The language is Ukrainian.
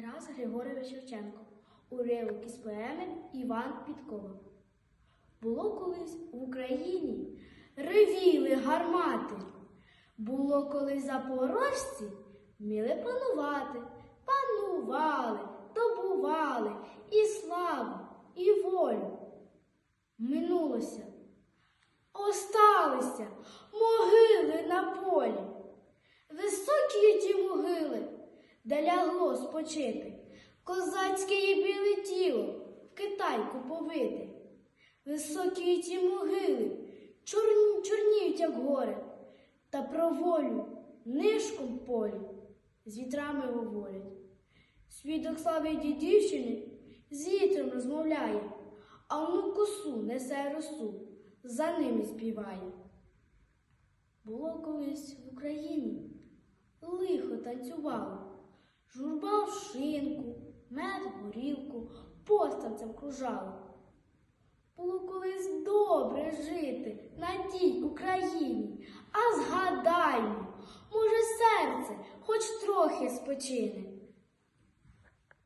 Тарас Григорович Шевченко. Уривок із поеми Іван Підкова. Було колись в Україні ревіли гармати. Було колись запорожці, вміли панувати, панували, добували і славу, і волю. Минулося, осталися могили на полі. Високі ті де лягло спочити, козацьке і біле тіло в китайку повити. Високі ті могили, чорні, чорніють, як гори, та про волю нишком полі з вітрами говорять. Свідок слави дідівщини з вітром розмовляє, а воно косу несе росу, за ними співає. Було колись в Україні лихо танцювало, шинку, мед горілку, поставцем кружало. Було колись добре жити на тій Україні, а згадаймо, може, серце хоч трохи спочине.